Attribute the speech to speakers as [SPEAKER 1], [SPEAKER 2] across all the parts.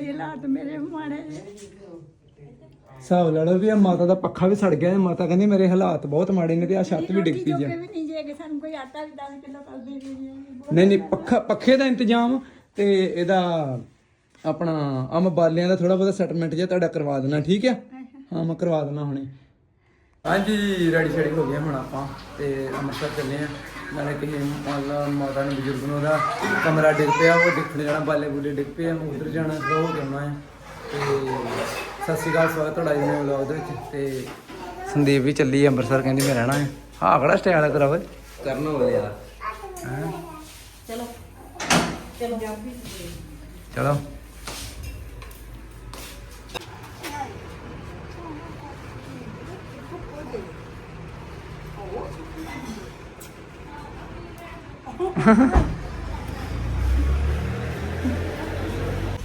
[SPEAKER 1] ਇਹ ਹਾਲਾਤ ਮੇਰੇ ਮਾੜੇ ਨੇ।
[SPEAKER 2] ਹਿਸਾਬ ਲਾ ਲਓ ਵੀ ਆ ਮਾਤਾ ਦਾ ਪੱਖਾ ਵੀ ਸੜ ਗਿਆ ਤੇ ਮਾਤਾ ਕਹਿੰਦੀ ਮੇਰੇ ਹਾਲਾਤ ਬਹੁਤ ਮਾੜੇ ਨੇ ਤੇ ਆ ਛੱਤ ਵੀ ਡਿੱਗ ਪਈ
[SPEAKER 1] ਰੋਟੀ
[SPEAKER 2] ਜਾ
[SPEAKER 1] ਜੋਗੇ ਵੀ ਨਹੀਂ ਜੇ ਕਿ ਸਾਨੂੰ ਕੋਈ ਆਟਾ ਵੀ 10 ਕਿਲੋ ਕਰ ਦੇ ਜੀ।
[SPEAKER 2] ਨਹੀਂ ਨਹੀਂ ਪੱਖਾ ਪੱਖੇ ਦਾ ਇੰਤਜ਼ਾਮ ਤੇ ਇਹਦਾ ਆਪਣਾ ਅਮ ਬਾਲਿਆਂ ਦਾ ਥੋੜਾ ਬਹੁਤਾ ਸੈਟਲਮੈਂਟ ਜਿਹਾ ਤੁਹਾਡਾ ਕਰਵਾ ਦੇਣਾ ਠੀਕ ਹੈ ਹਾਂ ਮੈਂ ਕਰਵਾ ਦੇਣਾ ਹੁਣੇ। ਹਾਂਜੀ ਰੈਡੀ ਸ਼ੈਡੀ ਹੋ ਗਏ ਹੁਣ ਆਪਾਂ ਤੇ ਅੰਮ੍ਰਿਤਸਰ ਚੱਲੇ ਆ। ਨਾਲੇ ਕਿਸੇ ਮਾਲਾ ਮਾਤਾ ਨੂੰ ਬਜ਼ੁਰਗ ਨੂੰ ਉਹਦਾ ਕਮਰਾ ਡਿੱਗ ਪਿਆ ਉਹ ਦੇਖਣ ਜਾਣਾ ਬਾਲੇ ਬੁਲੇ ਡਿੱਗ ਪਏ ਆ ਉਧਰ ਜਾਣਾ ਹੋ ਕੇ ਆਉਣਾ ਹੈ। ਤੇ ਸਤਿ ਸ਼੍ਰੀ ਅਕਾਲ ਸਵਾਗਤ ਤੁਹਾਡਾ ਜੀ ਵਲੌਗ ਦੇ ਵਿੱਚ। ਤੇ ਸੰਦੀਪ ਵੀ ਚੱਲੀ ਹੈ ਅੰਮ੍ਰਿਤਸਰ ਕਹਿੰਦੀ ਮੈਂ ਰਹਿਣਾ ਹੈ। ਹਾਂ ਕਿਹੜਾ ਸਟਾਈਲ ਹੈ ਤੇਰਾ ਓਏ?
[SPEAKER 3] ਕਰਨਾ ਹੋਵੇ ਯਾਰ
[SPEAKER 2] ਚਲੋ।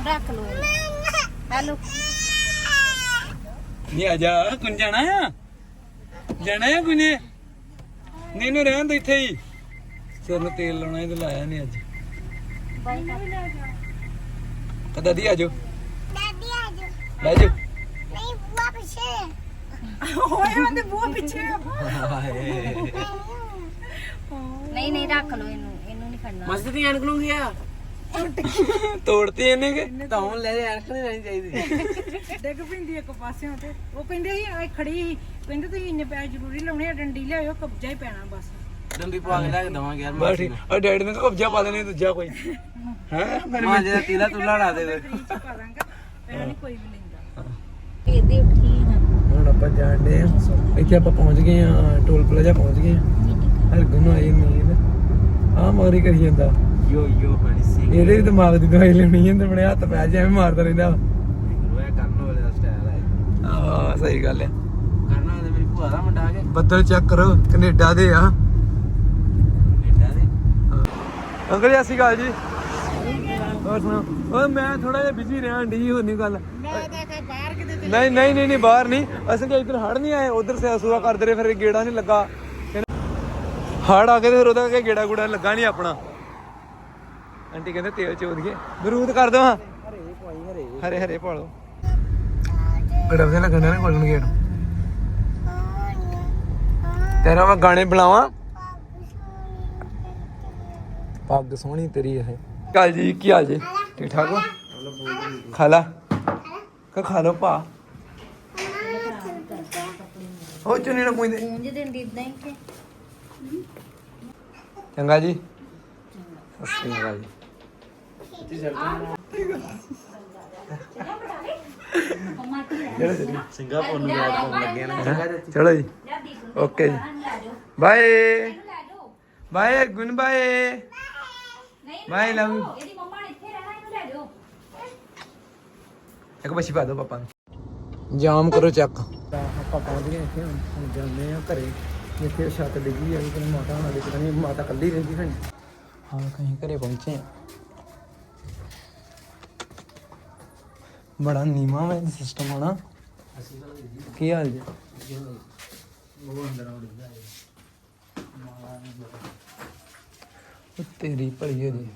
[SPEAKER 4] ਰੱਖ ਲੋ ਹੈਲੋ।
[SPEAKER 2] ਨਹੀਂ ਆ ਜਾ ਕੁੰਨ ਜਾਣਾ ਆ? ਜਾਣਾ ਆ ਕੁਨੇ? ਨਹੀਂ ਨੂੰ ਰਹਿਣ ਦੇ ਇੱਥੇ ਹੀ। ਸਿਰ ਨੂੰ ਤੇਲ ਲਾਉਣਾ ਇਹ ਤੇ ਲਾਇਆ ਨਹੀਂ ਅੱਜ। ਕਦਾ ਦੀ ਆਜੋ
[SPEAKER 4] ਦਾਦੀ ਆ ਜਾ
[SPEAKER 2] ਲੈ ਜਾ
[SPEAKER 4] ਨਹੀਂ ਬੁਆ ਪਿੱਛੇ।
[SPEAKER 1] ਹੋਏ ਉਹਦੇ ਬੂਹ ਪਿੱਛੇ
[SPEAKER 4] ਨਹੀਂ ਨਹੀਂ ਰੱਖ ਲੋ ਇਹਨੂੰ ਇਹਨੂੰ ਨਹੀਂ ਖੜਨਾ।
[SPEAKER 3] ਮਸਤ ਦੀ ਐਨਕ ਨੂੰ ਗਿਆ
[SPEAKER 2] ਤੋੜਤੀ ਇਹਨੇ ਕਿ?
[SPEAKER 3] ਤਾਂ ਹੁਣ ਲੈ ਦੇ ਐਨਕ ਨਹੀਂ ਰਹਿਣੀ ਚਾਹੀਦੀ।
[SPEAKER 1] ਡਿੱਗ ਪਿੰਦੀ ਇੱਕ ਪਾਸਿਓਂ ਤੇ। ਉਹ ਕਹਿੰਦੇ ਸੀ ਆ ਖੜੀ ਸੀ। ਕਹਿੰਦੇ ਤੁਸੀਂ ਇੰਨੇ ਪੈਸੇ ਜ਼ਰੂਰੀ ਲਾਉਣੇ ਆ ਡੰਡੀ ਲਿਆਇਓ ਕਬਜ਼ਾ ਹੀ ਪੈਣਾ ਬਸ।
[SPEAKER 3] ਡੰਡੀ ਪਵਾ ਕੇ ਲੈ ਕੇ ਦਵਾਂਗੇ ਯਾਰ
[SPEAKER 2] ਬਸ ਠੀਕ। ਆ ਡੈਡੀ ਨੇ ਕਬਜ਼ਾ ਪਾ ਦੇਣੇ ਦੂਜਾ ਕੋਈ। ਹੈ?
[SPEAKER 3] ਮਾਂ ਜਿਹੜਾ ਤੀਲਾ ਤੁਲਾ ਲਾ ਦੇ
[SPEAKER 1] ਫ੍ਰੀ ਚ ਪਾ ਦਾਂਗਾ। ਪਹਿਲਾਂ ਨਹੀਂ ਕੋਈ ਵੀ ਲੈਂਦਾ।
[SPEAKER 4] ਇਹਦੇ ਉੱਠੀ ਨਾ
[SPEAKER 2] ਹੁਣ ਆਪਾਂ ਜਾਣਦੇ ਆ। ਇੱਥੇ ਆਪਾਂ ਪਹੁੰਚ ਗਏ ਆ ਟੋਲ ਪਲਾਜ਼ਾ ਪਹੁੰਚ ਗਏ ਆ। ਹਰਗੁਣ ਨੂੰ ਆਈ ਨੀਂਦ ਆ ਮਾਰੀ ਕਰੀ ਜਾਂਦਾ।
[SPEAKER 3] ਯੋ ਯੋ ਹਣੀ ਸਿੰਘ
[SPEAKER 2] ਇਹਦੇ ਵੀ ਦਿਮਾਗ ਦੀ ਦਵਾਈ ਲੈਣੀ ਹੈ ਤੇ ਆਪਣੇ ਹੱਥ ਪੈ ਜਿਵੇਂ ਮਾਰਦਾ ਰਹਿੰਦਾ।
[SPEAKER 3] ਰੋਇਆ ਕਰਨ ਵਾਲੇ ਦਾ ਸਟਾਈਲ ਹੈ।
[SPEAKER 2] ਆ ਸਹੀ ਗੱਲ ਹੈ।
[SPEAKER 3] ਕਰਨ ਵਾਲੇ ਮੇਰੀ ਭੂਆ ਦਾ ਮੁੰਡਾ ਆ ਗਿਆ
[SPEAKER 2] ਬੱਦਲ ਚੈੱਕ ਕਰੋ ਕੈਨੇਡਾ ਦੇ ਆ।
[SPEAKER 3] ਕੈਨੇਡਾ ਦੇ?
[SPEAKER 2] ਅੰਕਲ ਜੀ ਸ਼੍ਰੀ ਅਕਾਲ ਜੀ। ਹੋਰ ਸੁਣਾਓ? ਓਏ ਮੈਂ ਥੋੜਾ ਜਿਹਾ ਬਿਜ਼ੀ ਰਿਹਾ ਢੀ ਹੋਰ ਨਹੀਂ ਗੱਲ।
[SPEAKER 1] ਮੈਂ ਤਾਂ ਕਿ ਬਾਹਰ ਕਿਤੇ
[SPEAKER 2] ਨਹੀਂ ਨਹੀਂ ਨਹੀਂ ਨਹੀਂ ਬਾਹਰ ਨਹੀਂ ਅਸਲ ਕਿ ਇੱਧਰ ਹੜ ਨਹੀਂ ਆਏ ਉਧਰ ਸਿਆ ਸੂਆ ਕਰਦੇ ਰਹੇ ਫਿਰ ਗੇੜਾ ਨਹੀਂ ਲੱਗਾ। ਹੜ ਆ ਕੇ ਤੇ ਫਿਰ ਉਹਦਾ ਕਿ ਗੇੜਾ ਗੂੜਾ ਲੱਗਾ ਨਹੀਂ ਆਪਣਾ। ਆਂਟੀ ਕਹਿੰਦੇ ਤੇਲ ਚੋਦ ਬਰੂਦ ਕਰ ਦੋ ਹਾਂ। ਹਰੇ ਹਰੇ ਪਾ ਲਓ। ਗੜਾ ਦੇ ਲੱਗਣਾ ਨਾ ਗੋਲਨ ਗੇਟ। ਤੇਰਾ ਮੈਂ ਗਾਣੇ ਬੁਲਾਵਾਂ ਪੱਗ ਸੋਹਣੀ ਤੇਰੀ ਇਹ। ਕਾਲ ਜੀ, ਕੀ ਹਾਲ ਜੀ? ਠੀਕ ਠਾਕ ਹੋ? ਖਾ ਲਾ। ਕਾ ਖਾ ਲੋ ਭਾ ਹੋ ਚੁੰਨੀ ਨਾ ਪੁੰਦੇ
[SPEAKER 4] ਗੂੰਜ ਦਿੰਦੀ ਇਦਾਂ ਹੀ ਕਿ
[SPEAKER 2] ਚੰਗਾ ਜੀ। ਸਤਿ ਸ਼੍ਰੀ ਅਕਾਲ ਜੀ।
[SPEAKER 3] ਸਿੰਗਾਪੁਰ ਨੂੰ ਯਾਦ ਪਾਉਣ ਲੱਗੇ ਨੇ।
[SPEAKER 2] ਚਲੋ ਜੀ। ਓਕੇ ਜੀ। ਬਾਏ। ਬਾਏ ਗੁਨ ਬਾਏ। Bye love you.
[SPEAKER 4] ਇਹਦੀ ਮੰਮਾ ਨੇ ਇੱਥੇ ਰਹਿਣਾ ਇਹਨੂੰ ਲੈ ਜਾਓ
[SPEAKER 2] ਇੱਕ ਬੱਚੀ ਪਾ ਦਿਓ ਪਾਪਾ ਨੂੰ। ਜਾਮ ਕਰੋ ਚੱਕ। ਆਪਾਂ ਪਹੁੰਚ ਗਏ ਇੱਥੇ ਹੁਣ ਜਾਂਦੇ ਆ ਘਰੇ। ਜਿੱਥੇ ਛੱਤ ਡਿੱਗੀ ਆ ਕਿ ਮਾਤਾ ਨਾਲ ਪਤਾ ਨਹੀਂ ਮਾਤਾ ਕੱਲੀ ਰਹਿੰਦੀ ਹਨ ਹਾਂ, ਕਹੀਂ ਘਰੇ ਪਹੁੰਚੇ ਆ। ਬੜਾ ਨੀਵਾ ਵਾ ਸਿਸਟਮ ਹੋਣਾ। ਕੀ ਹਾਲ ਜੀ? ਉਹ ਤੇਰੀ ਭਲੀ ਹੋ ਜੀ।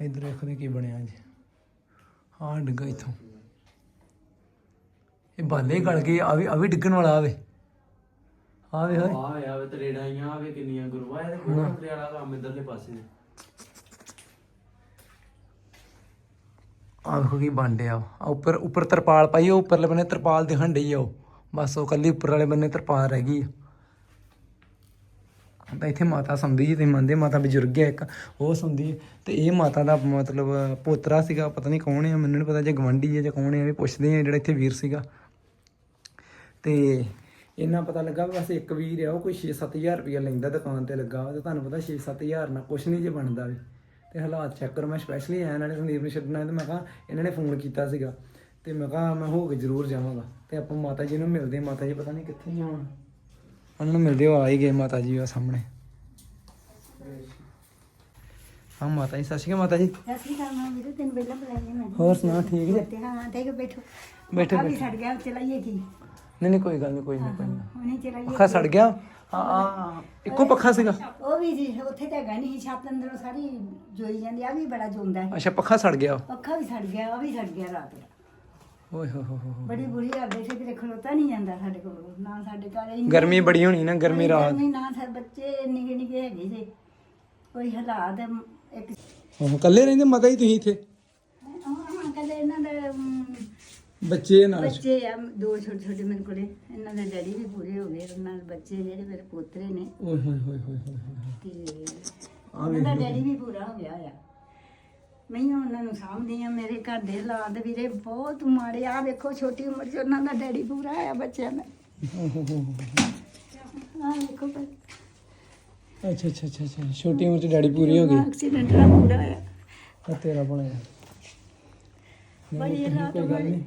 [SPEAKER 2] ਇਧਰ ਦੇਖਦੇ ਕੀ ਬਣਿਆ ਜੀ। ਹਾਂ ਡਿੱਗਾ ਇਥੋਂ। ਇਹ ਬਾਲੇ ਗਲ ਗਏ ਆ ਵੀ ਆ ਵੀ ਡਿੱਗਣ ਵਾਲਾ ਆਵੇ ਆਵੇ ਹੋਏ।
[SPEAKER 3] ਆ ਯਾਰ ਤਰੇੜਾਈਆਂ ਆਵੇ ਕਿੰਨੀਆਂ ਗੁਰੂਆ ਇਹਦੇ ਕੋਲ ਵਾਲਾ ਕੰਮ ਇਧਰਲੇ ਪਾਸੇ।
[SPEAKER 2] ਆ ਵੇਖੋ ਕੀ ਬਣ ਡਿਆ। ਆ ਉੱਪਰ ਉੱਪਰ ਤਰਪਾਲ ਪਾਈ ਉਹ ਉੱਪਰਲੇ ਬੰਨੇ ਤਰਪਾਲ ਦਿਖਣ ਡਈ ਆ ਉਹ। ਬਸ ਉਹ ਕੱਲੀ ਉੱਪਰ ਵਾਲੇ ਬੰਨੇ ਤਰਪਾਲ ਰਹਿ ਗਈ ਆ। ਤਾਂ ਇੱਥੇ ਮਾਤਾ ਸੌਂਦੀ ਜੀ ਤੁਸੀਂ ਮੰਨਦੇ ਮਾਤਾ ਬਜ਼ੁਰਗ ਹੈ ਇੱਕ। ਉਹ ਸੌਂਦੀ ਤੇ ਇਹ ਮਾਤਾ ਦਾ ਮਤਲਬ ਪੋਤਰਾ ਸੀਗਾ ਪਤਾ ਨਹੀਂ ਕੌਣ ਹੈ ਮੈਨੂੰ ਨਹੀਂ ਪਤਾ ਜੇ ਗਵੰਡੀ ਹੈ ਜਾਂ ਕੌਣ ਹੈ ਵੀ ਪੁੱਛਦੇ ਆ ਜਿਹੜਾ ਇੱਥੇ ਵੀਰ ਸੀਗਾ। ਤੇ ਇੰਨਾ ਪਤਾ ਲੱਗਾ ਬਸ ਇੱਕ ਵੀਰ ਆ ਉਹ ਕੋਈ 6-7000 ਰੁਪਇਆ ਲੈਂਦਾ ਦੁਕਾਨ ਤੇ ਲੱਗਾ ਤੇ ਤੁਹਾਨੂੰ ਪਤਾ 6-7000 ਨਾਲ ਕੁਝ ਨਹੀਂ ਜੇ ਬਣਦਾ ਵੀ। ਤੇ ਹਾਲਾਤ ਚੈੱਕ ਕਰੋ ਮੈਂ ਸਪੈਸ਼ਲੀ ਆਇਆ ਨਾਲੇ ਸੰਦੀਪ ਨੂੰ ਛੱਡਣਾ ਤੇ ਮੈਂ ਕਿਹਾ ਇਹਨਾਂ ਨੇ ਫੋਨ ਕੀਤਾ ਸੀਗਾ ਤੇ ਮੈਂ ਕਿਹਾ ਮੈਂ ਹੋ ਕੇ ਜ਼ਰੂਰ ਜਾਵਾਂਗਾ ਤੇ ਆਪਾਂ ਮਾਤਾ ਜੀ ਨੂੰ ਮਿਲਦੇ। ਮਾਤਾ ਜੀ ਪਤਾ ਨਹੀਂ ਕਿੱਥੇ ਹੀ ਹੋਣ। ਉਹਨਾਂ ਨੂੰ ਮਿਲਦੇ ਆ ਹੀ ਗਏ ਮਾਤਾ ਜੀ ਆ ਸਾਹਮਣੇ। ਹਾਂ ਮਾਤਾ ਜੀ ਸਤਿ ਸ਼੍ਰੀ ਅਕਾਲ ਮਾਤਾ ਜੀ।
[SPEAKER 1] ਸਤਿ ਸ਼੍ਰੀ ਵੀਰੇ ਤੈਨੂੰ ਪਹਿਲਾਂ ਬੁਲਾਇਆ ਮੈਂ।
[SPEAKER 2] ਹੋਰ ਸੁਣਾ ਠੀਕ ਜੀ?
[SPEAKER 1] ਹਾਂ ਤੇ ਬੈਠੋ।
[SPEAKER 2] ਬੈਠੋ ਬੈਠੋ।
[SPEAKER 1] ਛੱਡ ਗਿਆ ਚਲਾਈਏ ਕੀ?
[SPEAKER 2] ਨਹੀਂ ਨਹੀਂ ਕੋਈ ਗੱਲ ਨਹੀਂ ਕੋਈ ਨਹੀਂ ਕੋਈ ਨਹੀਂ।
[SPEAKER 1] ਹੁਣੇ ਚਲਾਈਏ
[SPEAKER 2] ਅੱਖਾਂ ਸੜ ਗਿਆ? ਆ ਇੱਕੋ ਪੱਖਾ ਸੀਗਾ?
[SPEAKER 5] ਉਹ ਵੀ ਜੀ ਉੱਥੇ ਤਾਂ ਹੈਗਾ ਨਹੀਂ ਸੀ, ਛੱਤ ਅੰਦਰੋਂ ਸਾਰੀ ਜੋਈ ਜਾਂਦੀ ਆ ਵੀ ਬੜਾ ਜੋਂਦਾ ਹੈ।
[SPEAKER 2] ਅੱਛਾ ਪੱਖਾ ਸੜ ਗਿਆ?
[SPEAKER 5] ਪੱਖਾ ਵੀ ਸੜ ਗਿਆ ਉਹ ਵੀ ਸੜ ਗਿਆ ਰਾਤ ਦਾ।
[SPEAKER 2] ਓਏ ਹੋ ਹੋ ਹੋ ਹੋ।
[SPEAKER 5] ਬੜੀ ਬੁਰੀ ਹਾਲਤ ਸੀ ਕਿਤੇ ਖਲੋਤਾ ਨਹੀਂ ਜਾਂਦਾ ਸਾਡੇ ਕੋਲ ਨਾ ਸਾਡੇ ਘਰ ਇੰਨੀ-
[SPEAKER 2] ਗਰਮੀ ਬੜੀ ਹੋਣੀ ਨਾ ਗਰਮੀ ਰਾਤ।
[SPEAKER 5] ਗਰਮੀ ਨਾ ਸਾਡੇ ਬੱਚੇ ਨਿੱਕੇ ਨਿੱਕੇ ਹੈਗੇ ਸੀ ਕੋਈ ਹਾਲਾਤ ਇੱਕ
[SPEAKER 2] ਉਹ ਇਕੱਲੇ ਰਹਿੰਦੇ ਮਾਤਾ ਜੀ ਤੁਸੀਂ ਇੱਥੇ?
[SPEAKER 5] ਹਾਂ ਕਦੇ ਇਹਨਾਂ ਦੇ ਅਮ,
[SPEAKER 2] ਬੱਚੇ ਨਾਲ
[SPEAKER 5] ਬੱਚੇ ਆ ਦੋ ਛੋਟੇ ਛੋਟੇ ਮੇਰੇ ਕੋਲੇ ਇਹਨਾਂ ਦੇ ਡੈਡੀ ਵੀ ਪੂਰੇ ਹੋ ਗਏ ਉਹਨਾਂ ਦੇ ਬੱਚੇ ਜਿਹੜੇ ਮੇਰੇ ਪੋਤਰੇ ਨੇ।
[SPEAKER 2] ਓਏ ਹੋਏ ਹੋਏ ਹੋਏ ਹੋਏ ਹੋਏ।
[SPEAKER 5] ਤੇ ਉਹਨਾਂ ਦਾ ਡੈਡੀ ਵੀ ਪੂਰਾ ਹੋ ਗਿਆ ਆ। ਮੈਂ ਹੀ ਉਹਨਾਂ ਨੂੰ ਸਾਂਭਦੀ ਆ ਮੇਰੇ ਘਰ ਦੇ ਹਾਲਾਤ ਵੀਰੇ ਬਹੁਤ ਮਾੜੇ ਆ। ਵੇਖੋ ਛੋਟੀ ਉਮਰ 'ਚ ਉਹਨਾਂ ਦਾ ਡੈਡੀ ਪੂਰਾ ਹੋਇਆ ਬੱਚਿਆਂ ਦਾ। ਆ ਵੇਖੋ
[SPEAKER 2] ਅੱਛਾ ਅੱਛਾ ਅੱਛਾ ਅੱਛਾ। ਛੋਟੀ ਉਮਰ ਚ ਡੈਡੀ ਪੂਰੀ ਹੋ ਗਈ।
[SPEAKER 5] ਐਕਸੀਡੈਂਟ ਨਾਲ ਪੂਰਾ ਹੋਇਆ
[SPEAKER 2] ਆ। ਤੇਰਾ ਬਣਿਆ।
[SPEAKER 5] ਬੜੀ
[SPEAKER 2] ਨਹੀਂ।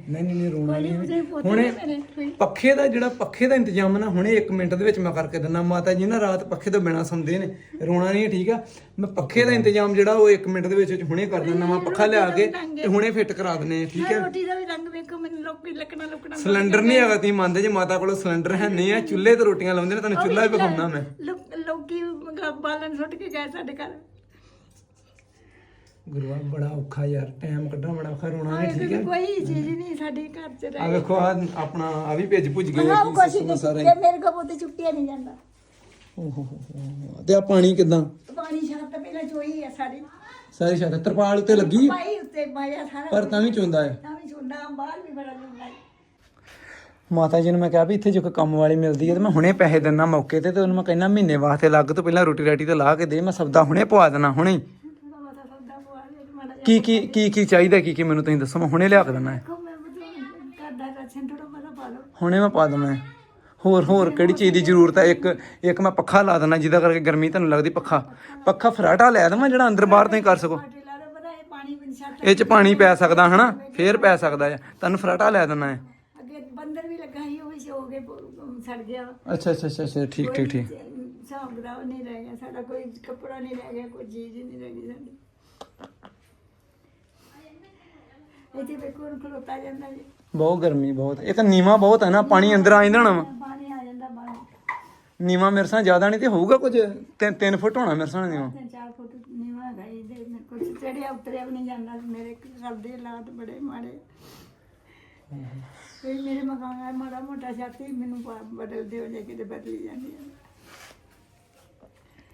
[SPEAKER 2] ਨਹੀਂ ਨਹੀਂ ਨਹੀਂ ਰੋਣਾ
[SPEAKER 5] ਬੜੀ
[SPEAKER 2] ਨਹੀਂ।
[SPEAKER 5] ਉਹਦੇ ਪੋਤੇ
[SPEAKER 2] ਹੁਣੇ
[SPEAKER 5] ਮੇਰੇ ਕੋਈ
[SPEAKER 2] ਪੱਖੇ ਦਾ ਜਿਹੜਾ ਪੱਖੇ ਦਾ ਇੰਤਜ਼ਾਮ ਨਾ ਹੁਣੇ 1 ਮਿੰਟ ਦੇ ਵਿੱਚ ਮੈਂ ਕਰਕੇ ਦਿੰਦਾ। ਮਾਤਾ ਜੀ ਨਾ ਰਾਤ ਪੱਖੇ ਤੋਂ ਬਿਨਾ ਸੌਂਦੇ ਨੇ। ਰੋਣਾ ਨਹੀਂ ਠੀਕ ਆ? ਮੈਂ ਪੱਖੇ ਦਾ ਇੰਤਜ਼ਾਮ ਜਿਹੜਾ ਉਹ 1 ਮਿੰਟ ਦੇ ਵਿੱਚ ਵਿੱਚ ਹੁਣੇ ਕਰ ਦਿੰਦਾ। ਨਵਾਂ ਪੱਖਾ ਲਿਆ ਕੇ ਤੇ ਹੁਣੇ ਫਿੱਟ ਕਰਾ ਦਿੰਦੇ ਆ ਠੀਕ ਹੈ
[SPEAKER 5] ਰੋਟੀ ਦਾ ਵੀ ਰੰਗ ਵੇਖੋ ਮੈਨੂੰ ਲੋਕੀ ਲੱਕਣਾ ਲੁਕਣਾ
[SPEAKER 2] ਸਿਲੰਡਰ ਨਹੀਂ ਹੈਗਾ ਤੁਸੀਂ ਮੰਨਦੇ ਜੇ ਮਾਤਾ ਕੋਲ ਸਿਲੰਡਰ ਹੈ ਨਹੀਂ ਆ ਚੁੱਲ੍ਹੇ ਤੇ ਰੋਟੀਆਂ ਲਾਉਂਦੇ ਨੇ ਤੁਹਾਨੂੰ ਚੁੱਲ੍ਹਾ ਵੀ ਵਿਖਾਉਣਾ ਮੈਂ।
[SPEAKER 5] ਲੋਕ- ਲੋਕੀ ਬਾਲਣ ਸੁੱਟ ਕੇ ਗਏ ਸਾਡੇ ਘਰ।
[SPEAKER 2] ਗੁਰੂਆ ਬੜਾ ਔਖਾ ਯਾਰ ਟਾਈਮ ਕੱਢਣਾ ਬੜਾ ਔਖਾ ਰੋਣਾ ਨਹੀਂ ਠੀਕ ਹੈ
[SPEAKER 5] ਕੋਈ ਚੀਜ਼ ਨਹੀਂ ਸਾਡੇ ਘਰ 'ਚ
[SPEAKER 2] ਆ
[SPEAKER 5] ਰਹਿ
[SPEAKER 2] ਵੇਖੋ ਆ ਆਪਣਾ ਆ ਵੀ ਭੇਜ ਭੁੱਜ ਗਏ
[SPEAKER 5] ਕੁਛ
[SPEAKER 2] ਆ
[SPEAKER 5] ਨਹੀਂ ਮੇਰੇ ਕੋਲ ਪੁੱਤ ਚੁੱਕਿਆ ਨਹੀਂ ਜਾਂਦਾ।
[SPEAKER 2] ਓਹ ਹੋ ਹੋ ਹੋ। ਤੇ ਆ ਪਾਣੀ ਕਿਦਾਂ?
[SPEAKER 5] ਪਾਣੀ ਛੱਤ ਪਹਿਲਾਂ ਚੋਈ ਆ ਸਾਡੀ
[SPEAKER 2] ਸਾਰੀ ਛੱਤ ਤਰਪਾਲ ਉੱਤੇ ਲੱਗੀ?
[SPEAKER 5] ਪਾਈ ਉੱਤੇ ਪਾਇਆ ਸਾਰਾ
[SPEAKER 2] ਪਰ ਤਾਂ ਵੀ ਚੁੰਦਾ ਹੈ।
[SPEAKER 5] ਤਾਂ ਵੀ ਛੋਡਾ ਬਾਹਰ ਵੀ ਬੜਾ ਲੰਗਾ
[SPEAKER 2] ਮਾਤਾ ਜੀ ਨੂੰ ਮੈਂ ਕਿਹਾ ਵੀ ਇੱਥੇ ਜੋ ਕੋਈ ਕੰਮ ਵਾਲੀ ਮਿਲਦੀ ਹੈ ਤੇ ਮੈਂ ਹੁਣੇ ਪੈਸੇ ਦਿੰਦਾ ਮੌਕੇ ਤੇ ਤੇ ਉਹਨੂੰ ਮੈਂ ਕਹਿੰਦਾ ਮਹੀਨੇ ਵਾਸਤੇ ਲੱਗ ਤੋਂ ਪਹਿਲਾਂ ਰੋਟੀ ਰਾਟੀ ਤੇ ਲਾ ਕੇ ਦੇ ਮੈਂ ਸਬਦਾ ਹੁਣੇ ਪਵਾ ਦੇਣਾ ਹੁਣੇ। ਹੀ।
[SPEAKER 5] ਥੋੜਾ ਬਹੁਤਾ ਸੌਦਾ ਪਵਾ ਲੈ ਤੇ ਮਾੜਾ
[SPEAKER 2] ਕੀ ਕੀ ਕੀ ਕੀ ਚਾਹੀਦਾ ਕੀ ਕੀ ਮੈਨੂੰ ਤੁਸੀਂ ਦੱਸੋ? ਮੈਂ ਹੁਣੇ ਲਿਆ ਕੇ ਦਿੰਦਾ। ਹੈ।
[SPEAKER 5] ਮੈਂ ਮਤਲਬ ਥੋੜਾ ਪਾ ਲਓ।
[SPEAKER 2] ਹੁਣੇ ਮੈਂ ਪਾ ਦਵਾਂ ਹੋਰ ਹੋਰ ਕਿਹੜੀ ਚੀਜ਼ ਦੀ ਜ਼ਰੂਰਤ ਹੈ? ਇੱਕ ਇੱਕ ਮੈਂ ਪੱਖਾ ਲਾ ਦੇਣਾ ਜਿਹਦਾ ਕਰਕੇ ਗਰਮੀ ਤੁਹਾਨੂੰ ਲੱਗਦੀ ਪੱਖਾ। ਪੱਖਾ ਫਰਾਟਾ ਲੈ ਦੇਵਾਂ ਜਿਹੜਾ ਅੰਦਰ ਬਾਹਰ ਤੁਸੀਂ ਕਰ ਸਕੋ।
[SPEAKER 5] ਲਾ ਲਓ ਇਹ ਪਾਣੀ ਵੀ ਛੱਟ
[SPEAKER 2] ਇਹ ਚ ਪਾਣੀ ਪੈ ਸਕਦਾ ਹਨਾ? ਫੇਰ ਪੈ ਸਕਦਾ ਹੈ। ਤੁਹਾਨੂੰ ਫਰਾਟਾ ਲੈ ਦੇਣਾ ਹੈ।
[SPEAKER 5] ਅੱਗੇ ਬੰਦਰ ਵੀ ਲੱਗਾ ਸੀ ਉਹ ਵੀ ਸੋ ਕੇ ਪ- ਸੜ ਗਿਆ।
[SPEAKER 2] ਅੱਛਾ ਅੱਛਾ ਅੱਛਾ ਅੱਛਾ ਠੀਕ ਠੀਕ ਠੀਕ।
[SPEAKER 5] ਹਿਸਾਬ ਕਿਤਾਬ ਨਹੀਂ ਰਹਿ ਗਿਆ ਸਾਡਾ ਕੋਈ ਕੱਪੜਾ ਨਹੀਂ ਰਹਿ ਗਿਆ ਕੋਈ ਚੀਜ਼ ਨਹੀਂ ਰਹਿ ਗਈ ਸਾਡੀ। ਇੱਥੇ ਵੇਖੋ ਹੁਣ ਖਲੋਤਾ ਜਾਂਦਾ ਜੀ।
[SPEAKER 2] ਬਹੁਤ ਗਰਮੀ ਬਹੁਤ। ਇੱਕ ਨੀਵਾ ਬਹੁਤ ਹੈ ਨਾ ਪਾਣੀ ਅੰਦਰ ਆ ਜਾਂਦਾ ਨਾ
[SPEAKER 5] ਪਾਣੀ ਆ ਜਾਂਦਾ ਬਾਹਰ।
[SPEAKER 2] ਨੀਵਾ ਮੇਰੇ ਸਾਹ ਜ਼ਿਆਦਾ ਨਹੀਂ ਤੇ ਹੋਊਗਾ ਕੁਝ? 3 ਫੁੱਟ ਹੋਣਾ ਮੇਰੇ ਸਾਹ ਨੀਵਾ।
[SPEAKER 5] ਤਿੰਨ ਚਾਰ ਫੁੱਟ ਨੀਵਾ ਹੈਗਾ ਇਹਦੇ ਮੇਰੇ ਕੋਲ ਚੜਿਆ ਉਤਰਿਆ ਵੀ ਨਹੀਂ ਜਾਂਦਾ ਮੇਰੇ ਘਰ ਦੇ ਹਾਲਾਤ ਬੜੇ ਮਾੜੇ। ਕੋਈ ਮੇਰੇ ਮਕਾਨ ਆ ਮਾੜਾ ਮੋਟਾ ਛਾਤੀ ਮੈਨੂੰ ਬਦਲ ਦਿਓ ਜੇ ਕਿਤੇ ਬਦਲੀ ਜਾਂਦੀ ਹੈ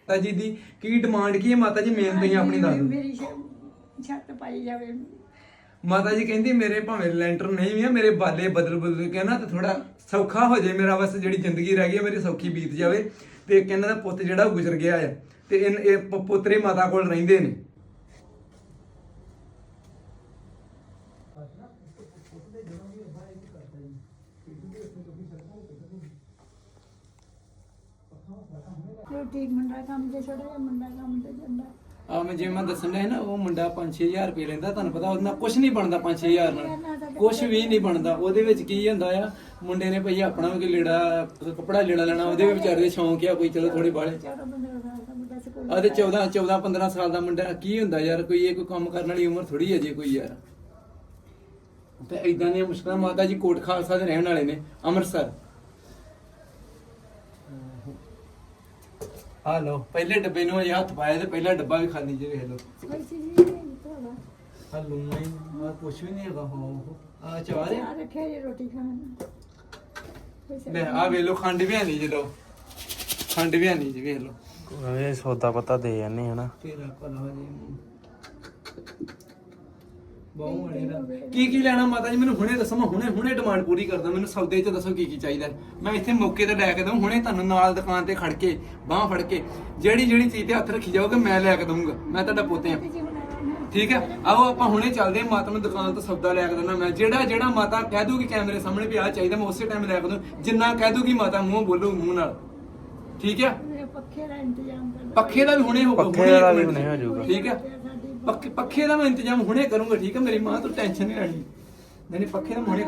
[SPEAKER 2] ਤਾਂ ਜੀ ਦੀ ਕੀ ਡਿਮਾਂਡ ਕੀ ਹੈ ਮਾਤਾ ਜੀ? ਮੇਨ ਤੁਸੀਂ ਆਪਣੀ ਦੱਸ ਦਿਓ।
[SPEAKER 5] ਮੇਰੀ ਛ- ਛੱਤ ਪਾਈ ਜਾਵੇ।
[SPEAKER 2] ਮਾਤਾ ਜੀ ਕਹਿੰਦੀ ਮੇਰੇ ਭਾਵੇਂ ਲੈਂਟਰ ਨਹੀਂ ਵੀ ਆ, ਮੇਰੇ ਬਾਲੇ ਬਦਲ ਬਦਲ ਕੇ ਨਾ ਤੇ ਥੋੜਾ ਸੌਖਾ ਹੋ ਜਾਏ, ਮੇਰਾ ਬਸ ਜਿਹੜੀ ਜ਼ਿੰਦਗੀ ਰਹਿ ਗਈ ਹੈ ਮੇਰੀ ਸੌਖੀ ਬੀਤ ਜਾਵੇ। ਤੇ ਕਹਿੰਦਾ ਦਾ ਪੁੱਤ ਜਿਹੜਾ ਉਹ ਗੁਜ਼ਰ ਗਿਆ ਆ। ਤੇ ਇਹ ਇਹ ਪ- ਪੁੱਤਰੇ ਮਾਤਾ ਕੋਲ ਰਹਿੰਦੇ ਨੇ।
[SPEAKER 5] ਰੋਟੀ ਮੁੰਡਾ ਕੰਮ ਤੇ ਛੋੜਾ ਮੁੰਡਾ ਕੰਮ ਤੇ ਜਾਂਦਾ
[SPEAKER 2] ਆ ਮੈਂ ਜਿਵੇਂ ਮੈਂ ਦੱਸਣ ਡਿਆ ਸੀ ਨਾ, ਉਹ ਮੁੰਡਾ 5-6000 ਰੁਪਏ ਲੈਂਦਾ, ਤੁਹਾਨੂੰ ਪਤਾ ਉਹਦੇ ਨਾਲ ਕੁਝ ਨਹੀਂ ਬਣਦਾ 5-6000 ਨਾਲ। ਕੁਝ ਵੀ ਨਹੀਂ ਬਣਦਾ। ਉਹਦੇ ਵਿੱਚ ਕੀ ਹੁੰਦਾ ਆ, ਮੁੰਡੇ ਨੇ ਭਈ ਆਪਣਾ ਵੀ ਕੋਈ ਲੀੜਾ ਕੱਪੜਾ ਲੀੜਾ ਲੈਣਾ, ਉਹਦੇ ਵੀ ਵਿਚਾਰੇ ਦੇ ਸ਼ੌਂਕ ਆ, ਕੋਈ ਚਲੋ ਥੋੜੇ ਬਾਲੇ
[SPEAKER 5] ਚੌਦਾਂ ਪੰਦਰਾਂ ਸਾਲ ਦਾ ਮੁੰਡਾ
[SPEAKER 2] ਆ ਤੇ 14 14 15 ਸਾਲ ਦਾ ਮੁੰਡਾ, ਕੀ ਹੁੰਦਾ ਯਾਰ, ਕੋਈ ਇਹ ਕੋਈ ਕੰਮ ਕਰਨ ਵਾਲੀ ਉਮਰ ਥੋੜੀ ਹੈ ਜੇ ਕੋਈ ਯਾਰ। ਤੇ ਇਦਾਂ ਦੀਆਂ ਮੁਸ਼ਕਲਾਂ, ਮਾਤਾ ਜੀ ਕੋਟ ਖਾਲਸਾ ਦੇ ਰਹਿਣ ਵਾਲੇ ਨੇ, ਅੰਮ੍ਰਿਤਸਰ। ਆ ਲੋ ਪਹਿਲੇ ਡੱਬੇ ਨੂੰ ਅਜੇ ਹੱਥ ਪਾਇਆ ਤੇ ਪਹਿਲਾ ਡੱਬਾ ਵੀ ਖਾਲੀ ਜੇ ਵੇਖ ਲੋ
[SPEAKER 5] ਕੋਈ ਚੀਜ਼ ਨਹੀਂ ਥੋੜਾ
[SPEAKER 2] ਆ ਲੂਣਾ ਹੀ ਆ ਕੁਛ ਵੀ ਨਹੀਂ ਹੈਗਾ ਹੋ ਆ ਚਾਹ ਦੇ।
[SPEAKER 5] ਆ ਰੱਖਿਆ ਜੀ ਰੋਟੀ ਖਾਣ ਨੂੰ। ਕੋਈ ਸਬਜ਼ੀ
[SPEAKER 2] ਲੈ ਆ ਵੇਖ ਲੋ ਖੰਡ ਵੀ ਨਹੀਂ ਜੇ ਲੋ ਖੰਡ ਵੀ ਨਹੀਂ ਜੀ ਵੇਖ ਲੋ
[SPEAKER 3] ਇਹ ਸੌਦਾ ਪਤਾ ਦੇ ਜਾਂਦੇ ਹਨਾ
[SPEAKER 2] ਤੇਰਾ ਭਲਾ ਹੋ ਜੇ। ਨਾ। ਕੀ ਕੀ ਲੈਣਾ ਮਾਤਾ ਜੀ? ਮੈਨੂੰ ਹੁਣੇ ਦੱਸੋ ਮੈਂ ਹੁਣੇ ਹੁਣੇ ਡਿਮਾਂਡ ਪੂਰੀ ਕਰਦਾ। ਮੈਨੂੰ ਸੌਦੇ 'ਚ ਦੱਸੋ ਕੀ ਕੀ ਚਾਹੀਦਾ ਹੈ। ਮੈਂ ਇੱਥੇ ਮੌਕੇ ਤੇ ਲੈ ਕੇ ਦਊਂ। ਹੁਣੇ ਤੁਹਾਨੂੰ ਨਾਲ ਦੁਕਾਨ ਤੇ ਖੜ ਕੇ ਬਾਹ ਫੜ ਕੇ ਜਿਹੜੀ ਜਿਹੜੀ ਚੀਜ਼ ਤੇ ਹੱਥ ਰੱਖੀ ਜਾਓਗੇ ਮੈਂ ਲੈ ਕੇ ਦਊਂਗਾ। ਮੈਂ ਤੁਹਾਡਾ ਪੋਤੇ ਆ ਠੀਕ ਹੈ? ਆਓ ਆਪਾਂ ਹੁਣੇ ਚੱਲਦੇ ਹਾਂ। ਮਾਤਾ ਨੂੰ ਦੁਕਾਨ ਤੋਂ ਸੌਦਾ ਲੈ ਕੇ ਦਿੰਦਾ ਮੈਂ। ਜਿਹੜਾ ਜਿਹੜਾ ਮਾਤਾ ਕਹਿ ਦੂਗੀ ਕੈਮਰੇ ਸਾਹਮਣੇ ਵੀ ਆ ਚਾਹੀਦਾ ਮੈਂ ਉਸੇ ਟਾਈਮ ਲੈ ਕੇ ਦੂੰ ਜਿੰਨਾ ਕਹਿ ਦੂਗੀ ਮਾਤਾ ਮੂੰਹ ਬੋਲੂ ਮੂੰਹ ਨਾਲ। ਠੀਕ ਹੈ?
[SPEAKER 5] ਪੱਖੇ ਦਾ ਇੰਤਜ਼ਾਮ ਕਰ
[SPEAKER 2] ਪੱਖੇ ਦਾ ਵੀ ਹੁਣੇ ਹੋਊਗਾ
[SPEAKER 3] ਪੱਖੇ ਦਾ ਵੀ। ਹੁਣੇ ਹੋ ਜਾਊਗਾ।
[SPEAKER 2] ਠੀਕ ਹੈ? ਪੱਖੇ ਪੱਖੇ ਦਾ ਮੈਂ ਇੰਤਜ਼ਾਮ ਹੁਣੇ ਕਰੂੰਗਾ ਠੀਕ ਹੈ? ਮੇਰੀ ਮਾਂ ਤੋਂ ਟੈਨਸ਼ਨ ਨਹੀਂ ਲੈਣੀ। ਨਹੀਂ ਨਹੀਂ ਪੱਖੇ ਦਾ ਮੈਂ ਹੁਣੇ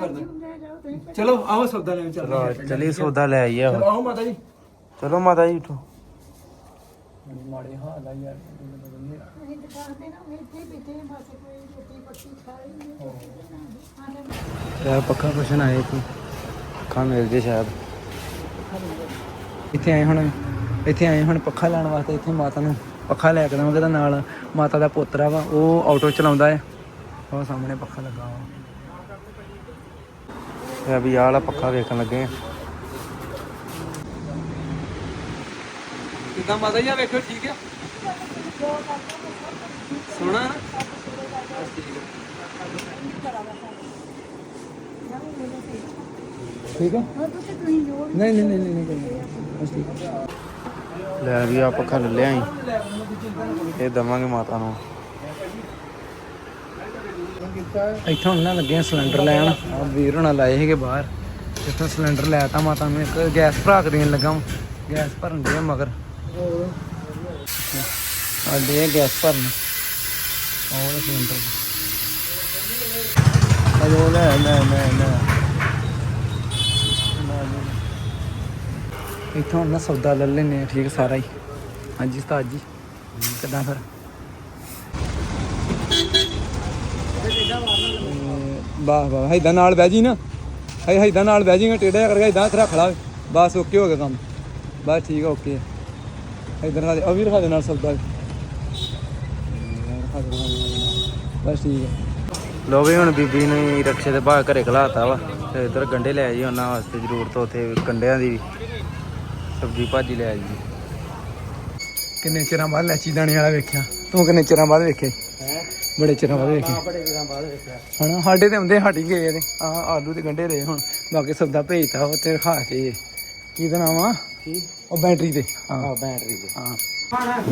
[SPEAKER 5] ਜਾਓ ਤੁਸੀਂ
[SPEAKER 2] ਚਲੋ ਆਓ ਸੌਦਾ ਲੈਣ ਚੱਲਦੇ ਹਾਂ।
[SPEAKER 3] ਚਲੀ ਸੌਦਾ ਲੈ ਆਈਏ
[SPEAKER 2] ਚਲੋ ਆਓ ਮਾਤਾ ਜੀ।
[SPEAKER 3] ਚਲੋ ਮਾਤਾ ਜੀ ਉਠੋ।
[SPEAKER 2] ਮਾੜੇ ਹਾਲ ਆ ਯਾਰ
[SPEAKER 5] ਅਸੀਂ ਦੁਕਾਨ ਤੇ ਨਾ ਇੱਥੇ ਹੀ ਬੈਠੇ ਹਾਂ, ਬਸ ਕੋਈ ਰੋਟੀ ਪੱਕੀ ਖਾ ਲਈ
[SPEAKER 3] ਇਹ ਪੱਖਾ ਪੁੱਛਣ ਆਏ ਕੋਈ ਪੱਖਾ ਮਿਲ ਜੇ ਸ਼ਾਇਦ।
[SPEAKER 2] ਇੱਥੇ ਆਏ ਹੁਣ ਇੱਥੇ ਆਏ ਹੁਣ ਪੱਖਾ ਲੈਣ ਵਾਸਤੇ ਇੱਥੇ ਮਾਤਾ ਨੂੰ। ਪੱਖਾ ਲੈ ਕੇ ਦਵਾਂਗੇ ਉਹਦਾ ਨਾਲ ਮਾਤਾ ਦਾ ਪੋਤਰਾ ਵਾ ਉਹ ਆਟੋ ਚਲਾਉਂਦਾ ਹੈ। ਉਹ ਸਾਹਮਣੇ ਪੱਖਾ ਲੱਗਾ ਵਾ। ਤੇ ਅਭੀ ਆਹ ਵਾਲਾ ਪੱਖਾ ਵੇਖਣ ਲੱਗੇ ਆ। ਕਿਦਾਂ ਮਾਤਾ ਜੀ ਆ ਵੇਖੋ ਠੀਕ ਆ? ਸੋਹਣਾ ਠੀਕ ਆ? ਨਹੀਂ ਨਹੀਂ ਨਹੀਂ ਨਹੀਂ। ਬਸ ਠੀਕ ਆ। ਲੈ ਵੀ ਆ ਪੱਖਾ ਲੈ ਲਿਆ ਇਹ ਦਵਾਂਗੇ ਮਾਤਾ ਨੂੰ। ਇੱਥੋਂ ਨਾ ਲੱਗੇ ਆ ਸਿਲੰਡਰ ਲੈਣ। ਆ ਵੀਰ ਹੋਣਾ ਲਾਏ ਸੀਗੇ ਬਾਹਰ। ਇੱਥੋਂ ਸਿਲੰਡਰ ਲੈ ਤਾ ਮਾਤਾ ਨੂੰ ਇੱਕ ਗੈਸ ਭਰਾਕ ਦੇਣ ਲੱਗਾ। ਗੈਸ ਭਰਨ ਦੇ ਮਗਰ। ਆ ਦੇ ਗੈਸ ਭਰਨ। ਉਹ ਸਿਲੰਡਰ। ਲੈ ਲੈ ਲੈ ਲੈ। ਇੱਥੋਂ ਨਾ ਸੌਦਾ ਲੈ ਲੈਨੇ ਆ ਠੀਕ ਸਾਰਾ ਹੀ। ਹਾਂਜੀ ਉਸਤਾਦ ਜੀ, ਕਿੱਦਾਂ ਫਿਰ? ਵਾਹ ਵਾਹ ਇਦਾਂ ਨਾਲ ਬਹਿ ਜੀ ਨਾ। ਹੈ ਇਦਾਂ ਨਾਲ ਬਹਿ ਜੀਗਾ ਟੇਡਾ ਕਰਕੇ ਇਦਾਂ ਰੱਖ ਲਾ। ਬਸ ਓਕੇ ਹੋ ਗਿਆ ਕੰਮ। ਬਸ ਠੀਕ ਆ, ਓਕੇ। ਇਧਰ ਖਾ ਦੇ ਉਹ ਵੀ ਰਖਾ ਦੇ ਨਾਲ ਸੌਦਾ। ਬਸ ਠੀਕ ਆ। ਲੋ ਵੀ, ਹੁਣ ਬੀਬੀ ਨੇ ਰਕਸ਼ੇ ਦੇ ਬਾਹਰ ਘਰੇ ਖਲਾਤਾ ਵਾ। ਤੇ ਇਧਰ ਗੰਡੇ ਲੈ ਜੀ ਉਹਨਾਂ ਵਾਸਤੇ ਜ਼ਰੂਰਤ ਉੱਥੇ ਗੰਡਿਆਂ ਦੀ ਵੀ। ਸਬਜ਼ੀ ਭਾਜੀ ਲੈ ਜੀ ਕਿੰਨੇ ਚਿਰਾਂ ਬਾਅਦ ਲੈਚੀ ਦਾਣੇ ਵਾਲਾ ਵੇਖਿਆ? ਤੂੰ ਕਿੰਨੇ ਚਿਰਾਂ ਬਾਅਦ ਵੇਖਿਆ ਬੜੇ ਚਿਰਾਂ ਬਾਅਦ ਵੇਖਿਆ
[SPEAKER 3] ਬੜੇ ਦਿਨਾਂ ਬਾਅਦ ਵੇਖਿਆ।
[SPEAKER 2] ਹਣਾ ਸਾਡੇ ਤੇ ਹੁੰਦੇ ਹਟ ਹੀ ਗਏ ਇਹਦੇ ਆ ਆਲੂ ਤੇ ਗੰਡੇ ਰਹੇ ਹੁਣ। ਬਾਕੀ ਸੌਦਾ ਭੇਜਤਾ ਉਹ ਤੇ ਖਾ ਕੇ। ਕੀ ਦਾ ਨਾਮ ਆ?
[SPEAKER 3] ਕੀ?
[SPEAKER 2] ਉਹ ਬੈਟਰੀ ਤੇ। ਹਾਂ।
[SPEAKER 3] ਆ ਬੈਟਰੀ ਦੇ
[SPEAKER 2] ਹਾਂ।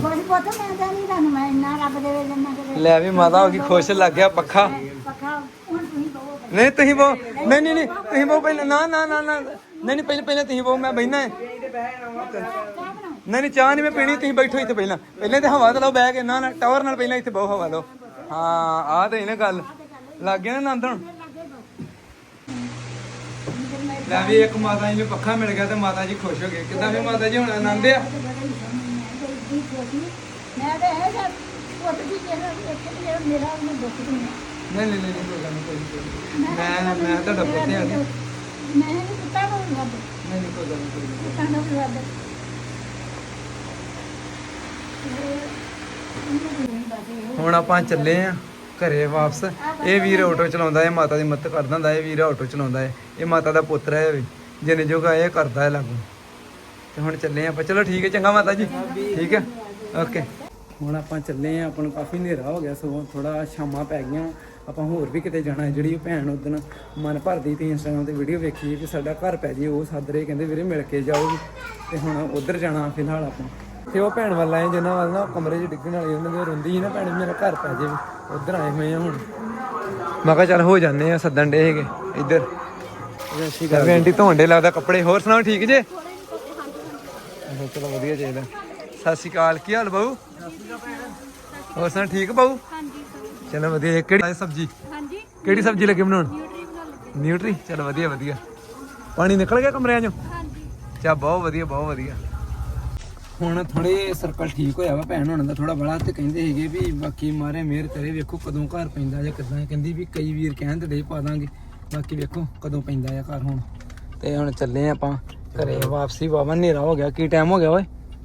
[SPEAKER 5] ਕੋਈ ਪੁੱਤ ਮੈਂ ਤਾਂ ਨਹੀਂ ਤੁਹਾਨੂੰ ਮੈਂ ਇੰਨਾ ਰੱਬ ਦੇ ਵੇਲੇ ਨਾ ਕਰੇ
[SPEAKER 2] ਲੈ ਵੀ ਮਾਤਾ ਹੋ ਗਈ ਖੁਸ਼ ਲੱਗ ਗਿਆ ਪੱਖਾ।
[SPEAKER 5] ਪੱਖਾ ਹੁਣ ਤੁਸੀਂ ਕਹੋ
[SPEAKER 2] ਨਹੀਂ ਤੁਸੀਂ ਬਹੁ। ਨਹੀਂ ਨਹੀਂ ਨਹੀਂ ਤੁਸੀਂ ਬਹੁ ਪਹਿਲਾਂ। ਨਾ ਨਾ ਨਾ ਨਾ। ਨਹੀਂ ਨਹੀਂ ਪਹਿਲਾਂ ਪਹਿਲਾਂ ਤੁਸੀਂ ਬਹੁ ਮੈਂ ਬਹਿਣਾ ਹੈ। ਨਹੀਂ ਨਹੀਂ ਚਾਹ ਨਹੀਂ ਮੈਂ ਪੀਣੀ ਤੁਸੀਂ ਬੈਠੋ ਇੱਥੇ ਪਹਿਲਾਂ। ਪਹਿਲਾਂ ਤੇ ਹਵਾ ਤੇ ਲਓ ਬਹਿ ਕੇ ਨਾ ਨਾ ਟਾਵਰ ਨਾਲ ਪਹਿਲਾਂ ਇੱਥੇ ਬਹੁ ਹਵਾ ਲਓ। ਹਾਂ ਆਹ ਤੇ ਇਹਨੇ ਗੱਲ। ਲੱਗ ਗਿਆ ਨਾ ਆਨੰਦ ਹੁਣ ਲੈ ਵੀ ਇੱਕ ਮਾਤਾ ਜੀ ਨੂੰ ਪੱਖਾ ਮਿਲ ਗਿਆ ਤੇ ਮਾਤਾ ਜੀ ਖੁਸ਼ ਹੋ ਗਏ। ਕਿਦਾਂ ਵੀ ਮਾਤਾ ਜੀ ਹੁਣ ਆਨੰਦ ਆ?
[SPEAKER 5] ਮੈਂ ਤਾਂ ਇਹ ਜਦ ਪੁੱਤ ਦੀ ਜਿਹੜਾ ਇੱਥੇ ਜਿਹੜਾ ਮੇਰਾ ਉਹਨੂੰ ਦੁੱਖ ਨਹੀਂ
[SPEAKER 2] ਨਹੀਂ ਨਹੀਂ ਨਹੀਂ ਕੋਈ ਗੱਲ ਨਹੀਂ। ਮੈਂ ਮੈਂ ਤੁਹਾਡਾ ਪੁੱਤ ਆ।
[SPEAKER 5] ਮੈਂ ਨਹੀਂ ਕੁੱਤਾ ਨੂੰ ਰੱਬ
[SPEAKER 2] ਨਹੀਂ ਕੋਈ ਗੱਲ ਨਹੀਂ ਕੋਈ ਨਹੀਂ।
[SPEAKER 5] ਕੁੱਤਾ ਨੂੰ ਰੱਬ
[SPEAKER 2] ਹੁਣ ਆਪਾਂ ਚੱਲੇ ਆ ਘਰੇ ਵਾਪਸ। ਇਹ ਵੀਰ ਆਟੋ ਚਲਾਉਂਦਾ ਹੈ ਮਾਤਾ ਦੀ ਮਦਦ ਕਰਦਾ ਹੁੰਦਾ ਇਹ ਵੀਰ ਆਟੋ ਚਲਾਉਂਦਾ ਹੈ ਇਹ ਮਾਤਾ ਦਾ ਪੁੱਤਰ ਹੈ ਵੀ ਜਿਹਨੇ ਜੋਗਾ ਇਹ ਕਰਦਾ ਹੈ ਲਾਗੂ। ਤੇ ਹੁਣ ਚੱਲੇ ਆਪਾਂ। ਚਲੋ ਠੀਕ ਹੈ ਚੰਗਾ ਮਾਤਾ ਜੀ। ਠੀਕ ਹੈ ਓਕੇ। ਹੁਣ ਆਪਾਂ ਚੱਲੇ ਆ, ਆਪਾਂ ਨੂੰ ਕਾਫੀ ਹਨੇਰਾ ਹੋ ਗਿਆ, ਸਗੋਂ ਥੋੜਾ ਸ਼ਾਮਾਂ ਪੈ ਗਈਆਂ। ਆਪਾਂ ਹੋਰ ਵੀ ਕਿਤੇ ਜਾਣਾ ਹੈ। ਜਿਹੜੀ ਉਹ ਭੈਣ ਉਦਣ ਮਨ ਭਰਦੀ ਤੇ ਇੰਸਟਾਗ੍ਰਾਮ ਤੇ ਵੀਡੀਓ ਵੇਖੀ ਕਿ ਸਾਡਾ ਘਰ ਪੈ ਜੇ ਉਹ ਸੱਦ ਰਹੇ ਕਹਿੰਦੇ ਵੀਰੇ ਮਿਲ ਕੇ ਜਾਓ ਤੇ ਹੁਣ ਉਧਰ ਜਾਣਾ ਫਿਲਹਾਲ ਆਪਾਂ। ਤੇ ਉਹ ਭੈਣ ਵੱਲ ਆਏ ਜਿਨ੍ਹਾਂ ਵੱਲ ਨਾ ਕਮਰੇ 'ਚ ਡਿੱਗਣ ਵਾਲੀ ਉਹਨਾਂ ਦੇ ਰੋਂਦੀ ਸੀ ਨਾ ਭੈਣ ਮੇਰਾ ਘਰ ਪੈ ਜੇ ਉਧਰ ਆਏ ਹੋਏ ਆ ਹੁਣ। ਮੈਂ ਕਿਹਾ ਚੱਲ ਹੋ ਜਾਂਦੇ ਆ ਸੱਦਣ ਡੇ ਹੈਗੇ ਇੱਧਰ। ਠੀਕ ਹੈ ਆਂਟੀ ਧੋਂਡੇ ਲੱਗਦਾ ਕੱਪੜੇ ਹੋਰ ਸੁਣਾਓ ਠੀਕ ਜੇ? ਚਲੋ ਵਧੀਆ ਚਾਹੀਦਾ ਸਤਿ ਸ਼੍ਰੀ ਅਕਾਲ ਕੀ ਹਾਲ ਬਾਊ? ਹੋਰ ਸੁਣਾ ਠੀਕ ਬਾਊ?
[SPEAKER 4] ਹਾਂਜੀ।
[SPEAKER 2] ਚਲੋ ਵਧੀਆ ਕਿਹੜੀ ਸਬਜੀ?
[SPEAKER 4] ਹਾਂਜੀ।
[SPEAKER 2] ਕਿਹੜੀ ਸਬਜੀ ਲੱਗੇ ਬਣਾਉਣ?
[SPEAKER 4] ਨਿਊਟਰੀ ਬਣਾ ਲਓ
[SPEAKER 2] ਨਿਊਟਰੀ? ਚਲੋ ਵਧੀਆ ਵਧੀਆ। ਪਾਣੀ ਨਿਕਲ ਗਿਆ ਕਮਰਿਆਂ ਚੋਂ?
[SPEAKER 4] ਹਾਂਜੀ।
[SPEAKER 2] ਚਾ ਬਹੁਤ ਵਧੀਆ ਬਹੁਤ ਵਧੀਆ। ਹੁਣ ਥੋੜੇ ਸਰਕਲ ਠੀਕ ਹੋਇਆ ਵਾ ਭੈਣ ਹੋਣਾ ਦਾ ਥੋੜਾ ਬੜਾ ਤੇ ਕਹਿੰਦੇ ਹੈਗੇ ਵੀ ਬਾਕੀ ਮਾਰੇ ਮਿਹਰ ਕਰੇ ਵੇਖੋ ਕਦੋਂ ਘਰ ਪੈਂਦਾ ਜਾਂ ਕਿਦਾਂ। ਕਹਿੰਦੀ ਵੀ ਕਈ ਵੀਰ ਕਹਿੰਦੇ ਡੇ ਪਾ ਦਾਂਗੇ। ਬਾਕੀ ਵੇਖੋ ਕਦੋਂ ਪੈਂਦਾ ਆ ਘਰ ਹੁਣ। ਤੇ ਹੁਣ ਚੱਲੇ ਆਪਾਂ ਘਰੇ। ਵਾਪਸੀ ਵਾਵਾ ਹਨੇਰਾ ਹੋ ਗਿਆ। ਕੀ ਟਾਈਮ ਹੋ ਗਿਆ ਓਏ?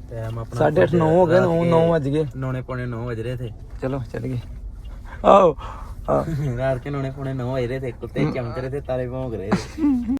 [SPEAKER 3] ਟਾਈਮ ਆਪਣਾ
[SPEAKER 2] 8:30 9 ਹੋ ਗਏ 9 9 ਵੱਜ ਗਏ।
[SPEAKER 3] ਨੌਣੇ ਪੌਣੇ 9 ਵਜ ਰਹੇ ਥੇ
[SPEAKER 2] ਚਲੋ ਚੱਲ ਗਏ ਆਓ।
[SPEAKER 3] ਰਾਤ ਕੇ ਨੌਣੇ ਪੌਣੇ 9 ਵਜ ਰਹੇ ਥੇ ਕੁੱਤੇ ਚਮਕ ਰਹੇ ਥੇ ਤਾਰੇ ਭੌਂਕ ਰਹੇ।